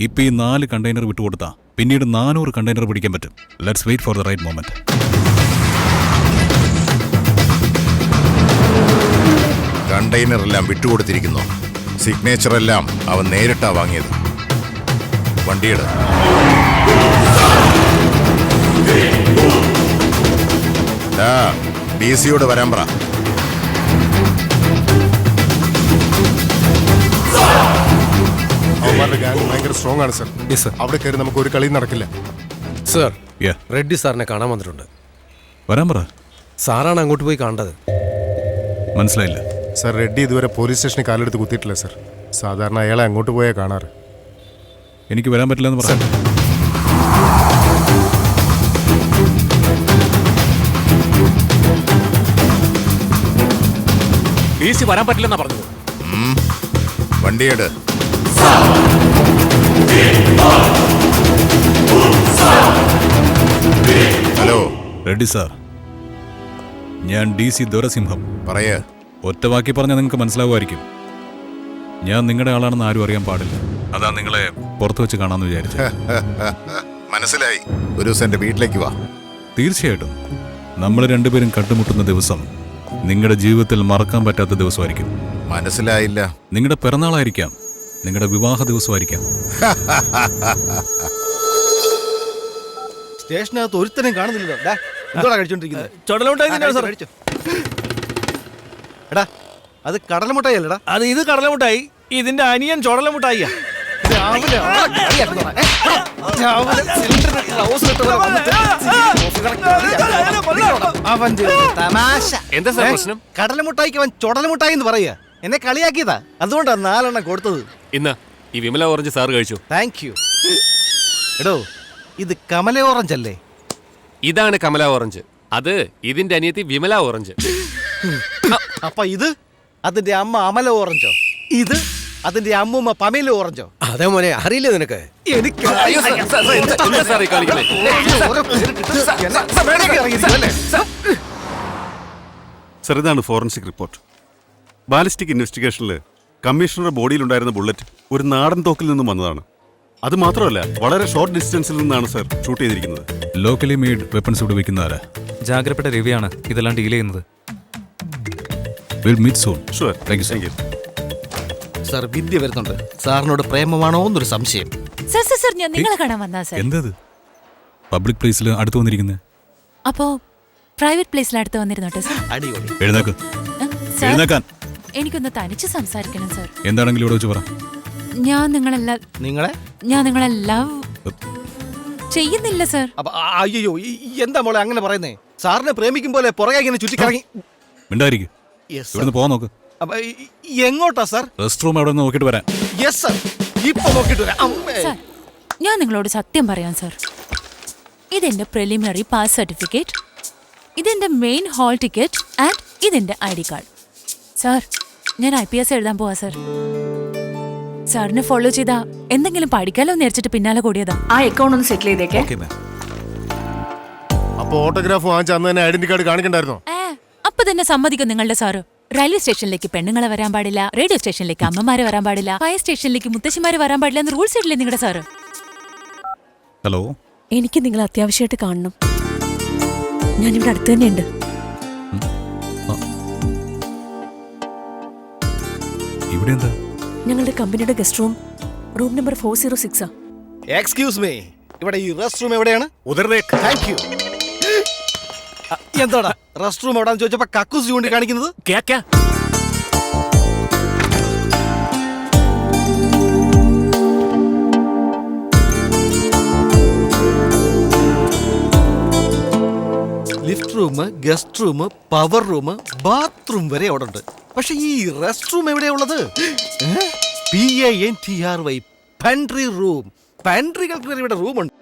ഇപ്പൊ ഈ നാല് കണ്ടെയ്നർ വിട്ടുകൊടുത്താ. പിന്നീട് നാനൂറ് കണ്ടെയ്നർ പിടിക്കാൻ പറ്റും. Let's wait for the right moment container എല്ലാം വിട്ടുകൊടുത്തിരിക്കുന്നു. സിഗ്നേച്ചർ എല്ലാം അവൻ നേരിട്ടാ വാങ്ങിയത്. വണ്ടിയുടെ. ഡി സിയോട് വരാൻ പറ. സ്ട്രോങ് ആണ് സർ. യെസ് സർ അവിടെ കയറി നമുക്ക് ഒരു കളിയും നടക്കില്ല. Sir Yeah. റെഡ്ഡി സാറിനെ കാണാൻ വന്നിട്ടുണ്ട്. വരാൻ പറ. സാറാണ് അങ്ങോട്ട് പോയി കാണേണ്ടത് മനസ്സിലായില്ല. സർ റെഡ്ഡി ഇതുവരെ പോലീസ് സ്റ്റേഷനിൽ കാലെടുത്ത് കുത്തിയിട്ടില്ല സർ. സാധാരണ അയാളെ അങ്ങോട്ട് പോയാൽ കാണാറ്. എനിക്ക് വരാൻ പറ്റില്ല എന്ന് പറയാം പി സി വരാൻ പറ്റില്ലെന്നാ പറഞ്ഞത്. വണ്ടിയുടെ റെഡ്ഡി സാർ. ഞാൻ ഡി സി ദുരസിംഹം പറയേ. ഒറ്റ വാക്കി പറഞ്ഞാൽ നിങ്ങൾക്ക് മനസ്സിലാവുമായിരിക്കും. ഞാൻ നിങ്ങളുടെ ആളാണെന്ന് ആരും അറിയാൻ പാടില്ല. അതാ നിങ്ങളെ പുറത്തു വെച്ച് കാണാമെന്ന് വിചാരിച്ചു. മനസ്സിലായി. ഒരു ദിവസം എന്റെ വീട്ടിലേക്ക് വാ. തീർച്ചയായിട്ടും. നമ്മൾ രണ്ടുപേരും കണ്ടുമുട്ടുന്ന ദിവസം നിങ്ങളുടെ ജീവിതത്തിൽ മറക്കാൻ പറ്റാത്ത ദിവസമായിരിക്കും. മനസ്സിലായില്ല. നിങ്ങളുടെ പിറന്നാളായിരിക്കാം. നിങ്ങളുടെ വിവാഹ ദിവസമായിരിക്കാം. സ്റ്റേഷനകത്ത് ഒരുത്തനെയും കാണുന്നില്ലല്ലോ. കഴിച്ചോണ്ടിരിക്കുന്നത് തന്നെയാണ് സാർ കഴിച്ചോ. എടാ അത് കടലമുട്ടായി അല്ലടാ. അത് ഇത് കടലമുട്ടായി ഇതിന്റെ അനിയൻ ചുടലമുട്ടായിയാ. രാവിലെ ഏ? രാവിലെ ഇട്ട വന്നിട്ട് ഒരു തമാശ. എന്താ സാർ ഏ? പ്രശ്നം? കടലമുട്ടായിക്ക് അവൻ ചുടലമുട്ടായി എന്ന് പറയുക എന്നെ കളിയാക്കിയതാ. അതുകൊണ്ടാ നാലെണ്ണം കൊടുത്തത്. ഇന്ന് ഈ വിമല ഓറഞ്ച് സാർ കഴിച്ചു. താങ്ക് യു എടോ ഇത് കമല ഓറഞ്ച് അല്ലേ ഇതാണ് കമല ഓറഞ്ച്. അത് ഇതിന്റെ അനിയത്തി വിമല ഓറഞ്ച്. അപ്പൊ ഇത് അതിന്റെ അമ്മ അമല ഓറഞ്ചോ? ഇത് അതിന്റെ അമ്മൂമ്മ പമേല ഓറഞ്ചോ? അതേ മോനെ അറിയില്ലേ നിനക്ക്. എനിക്ക് ചെറുതാണ്? സർ ഇതാണ് ഫോറൻസിക് റിപ്പോർട്ട്. ബാലിസ്റ്റിക് ഇൻവെസ്റ്റിഗേഷനിൽ കമ്മീഷണറുടെ ബോഡിയിലുണ്ടായിരുന്ന ബുള്ളറ്റ് ഒരു നാടൻ തോക്കിൽ നിന്നും വന്നതാണ്. അത് മാത്രമല്ല വളരെ ഷോർട്ട് ഡിസ്റ്റൻസിൽ നിന്നാണ് സർ ഷൂട്ട് ചെയ്തിരിക്കുന്നത്. ലോക്കലി മെയ്ഡ് വെപ്പൺസ് ഇവിടെ വയ്ക്കുന്ന ആരാ? ജാഗ്രപ്പെട്ട രവിയാണ് ഇതെല്ലാം ഡീൽ ചെയ്യുന്നത്. Will meet soon sure thank you sir thank you sir Vidya വരുന്നുണ്ട്. സാറിനോട് പ്രേമമാണോ എന്നൊരു സംശയം. സർ സർ സർ ഞാൻ നിങ്ങളെ കാണാൻ വന്നാ സർ എന്തത്? പബ്ലിക് പ്ലേസിൽ അടുത്ത് വന്നിരിക്കുന്നത് അപ്പോ പ്രൈവറ്റ് പ്ലേസിൽ അടുത്ത് വന്നിരുന്നോട്ടെ സർ അടിപൊളി. എഴുന്നേക്ക് സർ എഴുന്നേക്കാൻ എനിക്കൊന്ന് തനിച്ച് സംസാരിക്കണം സർ എന്താണെങ്കിലും ഇവിടെ വെച്ച് പറ. ഞാൻ നിങ്ങളെല്ലാം നിങ്ങളെ? ഞാൻ നിങ്ങളെ ലവ് ചെയ്യുന്നില്ല സർ അപ്പൊ ആ, അയ്യോ ഈ- ഈ എന്താ മോളെ അങ്ങനെ പറയുന്നേ? സാറിനെ പ്രേമിക്കും പോലെ പുറകെ ഇങ്ങനെ ചുറ്റിക്കറങ്ങി മിണ്ടായിരിക്കും. Yes, sir. ഇവിടുന്ന് പോകാൻ നോക്ക്. അപ്പൊ ഈ- ഈ എങ്ങോട്ടാ സാർ റെസ്റ്റ് റൂം അവിടെ നിന്ന് നോക്കിയിട്ട് വരാം. യെസ് സർ ഇപ്പൊ നോക്കിട്ട് വരാം. അമ്മേ. സർ ഞാൻ നിങ്ങളോട് സത്യം പറയാം സർ ഇതെന്റെ പ്രിലിമിനറി പാസ് സർട്ടിഫിക്കറ്റ് ഇതെന്റെ മെയിൻ ഹാൾ ടിക്കറ്റ് ആൻഡ് ഇതെന്റെ ഐ ഡി കാർഡ്. സർ ഞാൻ ഐ പി എസ് എഴുതാൻ പോവാ സർ സാറിനെ ഫോളോ ചെയ്താ എന്തെങ്കിലും പഠിക്കാലോ നേരിച്ചിട്ട് പിന്നാലെ കൂടിയതാ. ആ അക്കൗണ്ട് ഒന്ന് സെറ്റിൽ ചെയ്തേക്കേ. അപ്പൊ ഓട്ടോഗ്രാഫ് വാങ്ങിച്ച അന്ന് തന്നെ ഐഡന്റി കാർഡ് കാണിക്കണ്ടായിരുന്നോ? ഏ, അപ്പൊ തന്നെ സമ്മതിക്കും നിങ്ങളുടെ സാറ്. റെയിൽവേ സ്റ്റേഷനിലേക്ക് പെണ്ണുങ്ങളെ വരാൻ പാടില്ല റേഡിയോ സ്റ്റേഷനിലേക്ക് അമ്മമാരെ വരാൻ പാടില്ല ഫയർ സ്റ്റേഷനിലേക്ക് മുത്തശ്ശിമാരെ വരാൻ പാടില്ല എന്ന് റൂൾസ് ഇല്ലേ നിങ്ങളുടെ സാറ്? ഹലോ എനിക്ക് നിങ്ങൾ അത്യാവശ്യമായിട്ട് കാണണം. ഞാൻ ഞാനിവിടെ അടുത്ത് തന്നെയുണ്ട്. ഇവിടെ എന്താ? ഞങ്ങളുടെ കമ്പനിയുടെ guest room. Room number four zero six excuse me ഇവിടെ ഈ റെസ്റ്റ് റൂം എവിടെയാണ്? താങ്ക് യു എന്താടാ? റെസ്റ്റ് റൂം എവിടാന്ന് ചോദിച്ചപ്പോ കക്കൂസ് ചൂണ്ടി കാണിക്കുന്നത്? ക്യാ lift room guest room power room bathroom വരെ അവിടെ ഉണ്ട്. പക്ഷെ ഈ rest room എവിടെയുള്ളത് P A N T R Y pantry room പൻട്രികൾക്ക് ഇവിടെ റൂമുണ്ട്